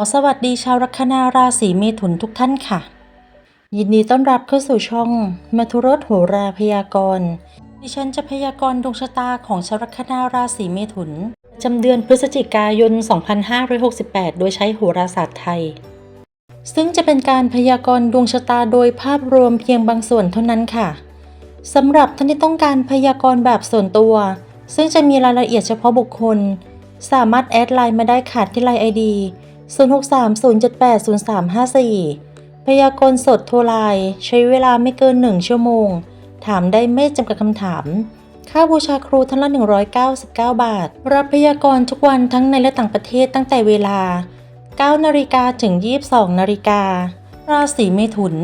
อสวัสดีชาวลัคนาราศีเมถุนทุกท่านค่ะ ยินดีต้อนรับเข้าสู่ช่องมัทุรสโหราพยากรณ์ดิฉันจะพยากรณ์ดวงชะตาของชาวลัคนาราศีเมถุนประจำเดือนพฤศจิกายน 2568 โดยใช้โหราศาสตร์ไทย ซึ่งจะเป็นการพยากรณ์ดวงชะตาโดยภาพรวมเพียงบางส่วนเท่านั้นค่ะสำหรับท่านที่ต้องการพยากรณ์แบบส่วนตัว ซึ่งจะมีรายละเอียดเฉพาะบุคคล สามารถแอดไลน์มาได้ค่ะที่ไลน์ไอดี 0630780354 พยากรณ์สดโทรไลน์ใช้เวลาไม่เกิน 1 ชั่วโมง ถามได้ไม่จำกัดคำถาม ค่าบูชาครูท่านละ 199 บาท รับพยากรณ์ทุกวันทั้งในและต่างประเทศตั้งแต่เวลา 9 นาฬิกาถึง 22 นาฬิกา ราศีเมถุน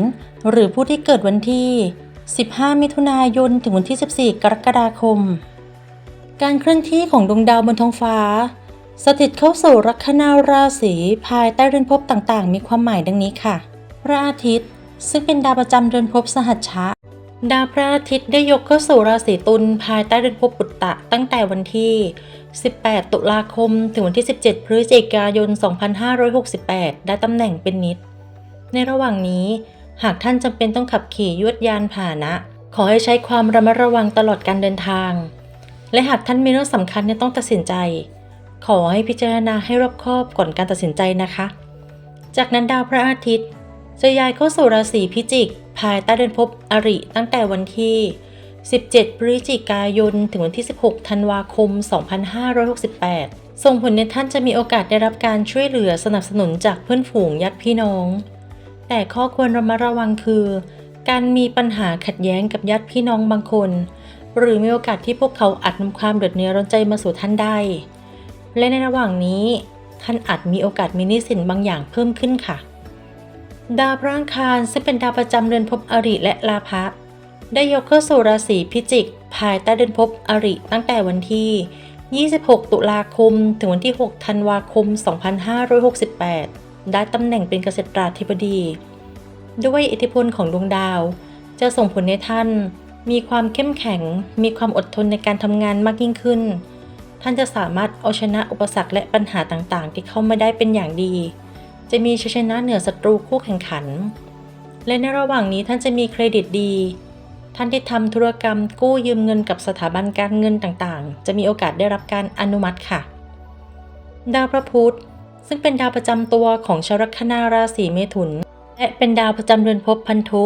หรือผู้ที่เกิดวันที่ 15 มิถุนายน ถึงวันที่ 14 กรกฎาคม การเคลื่อนที่ของดวงดาวบนท้องฟ้า สถิตเข้าสู่ลัคนาราศีภายใต้เรือนภพต่างๆ มีความหมายดังนี้ค่ะ พระอาทิตย์ ซึ่งเป็นดาวประจำเรือนภพสหัชชะ ดาวพระอาทิตย์ได้ยกเข้าสู่ราศีตุลภายใต้เรือนภพปุตตะตั้งแต่วันที่ 18 ตุลาคม ถึงวันที่ 17 พฤศจิกายน 2568 ได้ตำแหน่งเป็นนิด ในระหว่างนี้ หากท่านจำเป็นต้องขับขี่ยวดยานพาหนะ ขอให้ใช้ความระมัดระวังตลอดการเดินทาง และหากท่านมีเรื่องสำคัญที่ต้องตัดสินใจ ขอให้พิจารณาให้รอบคอบก่อนการตัดสินใจนะคะ จากนั้นดาวพระอาทิตย์ จะย้ายเข้าสู่ราศีพิจิก ภายใต้เดือนภพอริตั้งแต่วันที่ 17 พฤศจิกายน ถึงวันที่ 16 ธันวาคม 2568 ส่งผลในท่านจะมีโอกาสได้รับการช่วยเหลือสนับสนุนจากเพื่อนฝูงญาติพี่น้อง แต่ข้อควรระมัดระวังคือ การมีปัญหาขัดแย้งกับญาติพี่น้องบางคน หรือมีโอกาสที่พวกเขาอาจนำความเดือดเนื้อร้อนใจมาสู่ท่านได้ และในระหว่างนี้ท่านอาจมีโอกาสมีหนี้สินบางอย่างเพิ่มขึ้นค่ะ ดาวพระอังคารซึ่งเป็นดาวประจำเรือนภพอริและลาภะได้ยกเข้าสู่ราศีพิจิก ภายใต้เดือนภพอริตั้งแต่วันที่ 26 ตุลาคม ถึงวันที่ 6 ธันวาคม 2568 ได้ตำแหน่งเป็นเกษตราธิบดี ด้วยอิทธิพลของดวงดาว จะส่งผลให้ท่าน มีความเข้มแข็ง มีความอดทนในการทำงานมากยิ่งขึ้น ท่านจะสามารถเอาชนะอุปสรรคและปัญหาต่างๆ ที่เข้ามาได้เป็นอย่างดี จะมีชัยชนะเหนือศัตรูคู่แข่งขัน และในระหว่างนี้ท่านจะมีเครดิตดี ท่านที่ทำธุรกรรมกู้ยืมเงินกับสถาบันการเงินต่างๆ จะมีโอกาสได้รับการอนุมัติค่ะ ดาวพระพุธซึ่งเป็นดาวประจำตัวของชาวลัคนาราศีเมถุน และเป็นดาวประจำเรือนภพพันธุ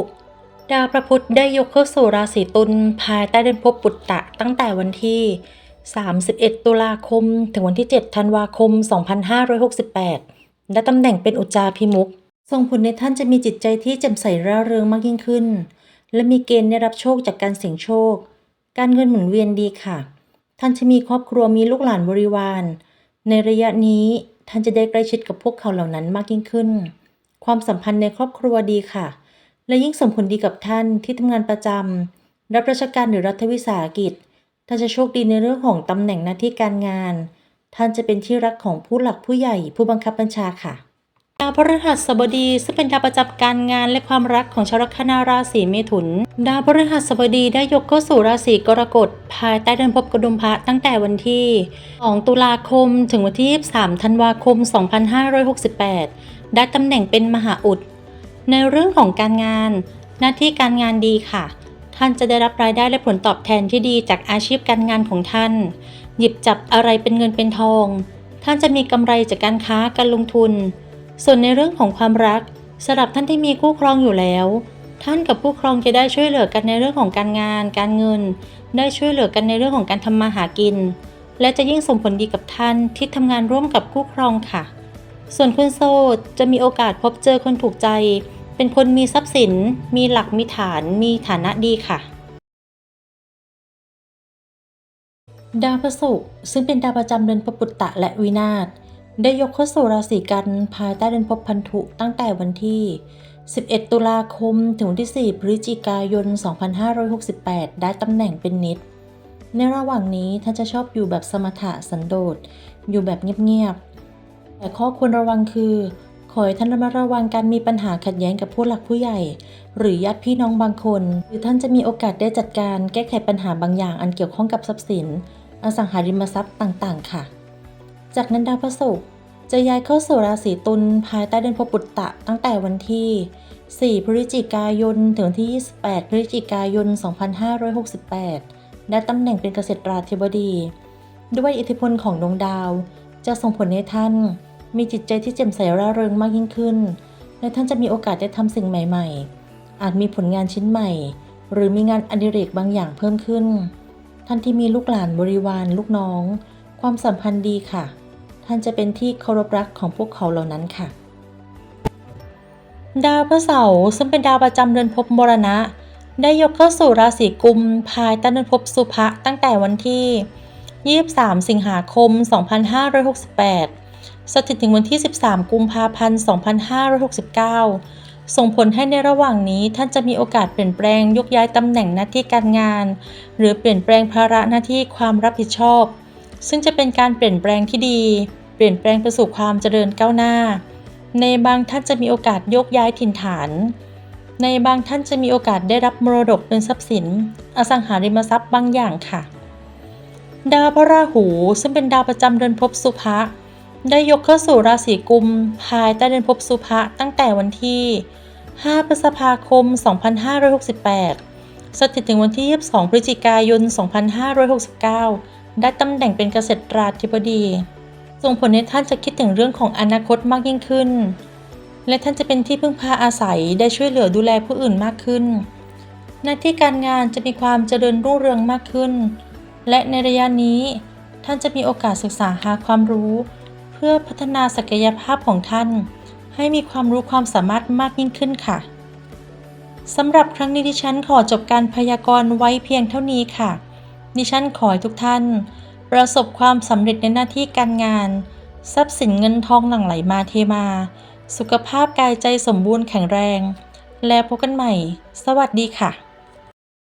ดาวพระพุธได้ยกเข้าสู่ราศีตุลภายใต้เดือนภพปุตตะตั้งแต่วันที่ 31 ตุลาคม ถึงวันที่ 7 ธันวาคม 2568 และตำแหน่งเป็นอุจาพิมุกส่งผลในท่านจะมีจิตใจที่แจ่มใสร่าเริงมากยิ่งขึ้น และมีเกณฑ์ได้รับโชคจากการเสี่ยงโชค การเงินหมุนเวียนดีค่ะ ท่านจะมีครอบครัวมีลูกหลานบริวาร ในระยะนี้ท่านจะได้ใกล้ชิดกับพวกเขาเหล่านั้นมากยิ่งขึ้น ความสัมพันธ์ในครอบครัวดีค่ะ และยิ่งส่งผลดีกับท่านที่ทำงานประจำรับราชการหรือรัฐวิสาหกิจ ท่านจะโชคดีในเรื่องของตำแหน่งหน้าที่การงาน ท่านจะเป็นที่รักของผู้หลักผู้ใหญ่ผู้บังคับบัญชาค่ะดาวพฤหัสบดีซึ่งเป็นดาวประจำการงานและความรักของชาวลัคนาราศีเมถุน ดาวพฤหัสบดีได้ยกเข้าสู่ราศีกรกฎภายใต้เดือนภพกดุมพะตั้งแต่วันที่ 2 ตุลาคม ถึงวันที่ 23 ธันวาคม 2568 ได้ตำแหน่งเป็นมหาอุด ในเรื่องของการงาน หน้าที่การงานดีค่ะ ท่านจะได้รับรายได้และผลตอบแทนที่ดีจากอาชีพการงานของท่าน หยิบจับอะไรเป็นเงินเป็นทอง ท่านจะมีกำไรจากการค้าการลงทุน ส่วนในเรื่องของความรักสำหรับท่านที่มีคู่ครองอยู่แล้ว ท่านกับคู่ครองจะได้ช่วยเหลือกันในเรื่องของการงาน การเงิน ได้ช่วยเหลือกันในเรื่องของการทำมาหากิน และจะยิ่งส่งผลดีกับท่านที่ทำงานร่วมกับคู่ครองค่ะ ส่วนคนโสดจะมีโอกาสพบเจอคนถูกใจ เป็นคนมีทรัพย์สิน มีหลักมีฐาน มีฐานะดีค่ะ ดาวพระศุกร์ซึ่งเป็นดาวประจำเดือนปปุตตะและวินาศได้ยกเข้าสู่ราศีกันภายใต้เดือนภพพันธุตั้งแต่วันที่ 11 ตุลาคมถึงวันที่ 4 พฤศจิกายน 2568 ได้ตำแหน่งเป็นนิด ในระหว่างนี้ท่านจะชอบอยู่แบบสมถะสันโดษอยู่แบบเงียบๆแต่ข้อควรระวังคือ ขอให้ท่านระมัดระวังการมีปัญหาขัดแย้งกับผู้หลักผู้ใหญ่ หรือญาติพี่น้องบางคน หรือท่านจะมีโอกาสได้จัดการแก้ไขปัญหาบางอย่างอันเกี่ยวข้องกับทรัพย์สิน อสังหาริมทรัพย์ต่างๆ ค่ะ จากนั้นดาวพระศุกร์จะย้ายเข้าสู่ราศีตุลภายใต้เดือนพบุตตะตั้งแต่วันที่ 4 พฤศจิกายน ถึงวันที่ 28 พฤศจิกายน 2568 ได้ตำแหน่งเป็นเกษตราธิบดี ด้วยอิทธิพลของดวงดาว จะส่งผลให้ท่าน มีจิตใจที่แจ่มใสร่าเริงมากยิ่งขึ้น และท่านจะมีโอกาสได้ทำสิ่งใหม่ ๆ อาจมีผลงานชิ้นใหม่ หรือมีงานอดิเรกบางอย่างเพิ่มขึ้น ท่านที่มีลูกหลานบริวารลูกน้อง ความสัมพันธ์ดีค่ะ ท่านจะเป็นที่เคารพรักของพวกเขาเหล่านั้นค่ะ ดาวพระเสาร์ซึ่งเป็นดาวประจำเดือนภพมรณะ ได้ยกเข้าสู่ราศีกุมภายใต้เดือนภพสุภะตั้งแต่วันที่ 23 สิงหาคม 2568 สถิตถึงวันที่ 13 กุมภาพันธ์ 2569 ส่งผลให้ในระหว่างนี้ท่านจะมีโอกาสเปลี่ยนแปลงยกย้ายตำแหน่งหน้าที่การงาน หรือเปลี่ยนแปลงภาระหน้าที่ความรับผิดชอบ ซึ่งจะเป็นการเปลี่ยนแปลงที่ดี เปลี่ยนแปลงไปสู่ความเจริญก้าวหน้า ในบางท่านจะมีโอกาสยกย้ายถิ่นฐาน ในบางท่านจะมีโอกาสได้รับมรดกเป็นทรัพย์สิน อสังหาริมทรัพย์บางอย่างค่ะ ดาวพระราหูซึ่งเป็นดาวประจำเดือนภพสุภะ ได้ยกเข้าสู่ราศีกุม ภายใต้เดือนภพสุภะตั้งแต่วันที่ 5 พฤษภาคม 2568 สถิตถึงวันที่ 22 พฤศจิกายน 2569 ได้ตำแหน่งเป็นเกษตราธิบดี ส่งผลให้ท่านจะคิดถึงเรื่องของอนาคตมากยิ่งขึ้น และท่านจะเป็นที่พึ่งพาอาศัยได้ช่วยเหลือดูแลผู้อื่นมากขึ้น หน้าที่การงานจะมีความเจริญรุ่งเรืองมากขึ้น และในระยะนี้ท่านจะมีโอกาสศึกษาหาความรู้ พื่อพัฒนาศักยภาพของท่าน ให้มีความรู้ความสามารถมากยิ่งขึ้นค่ะสำหรับครั้งนี้ดิฉันขอจบการพยากรณ์ไว้เพียงเท่านี้ค่ะ ดิฉันขอให้ทุกท่าน ประสบความสำเร็จในหน้าที่การงาน ทรัพย์สินเงินทองหลั่งไหลมาเทมา สุขภาพกายใจสมบูรณ์แข็งแรง แล้วพบกันใหม่ สวัสดีค่ะ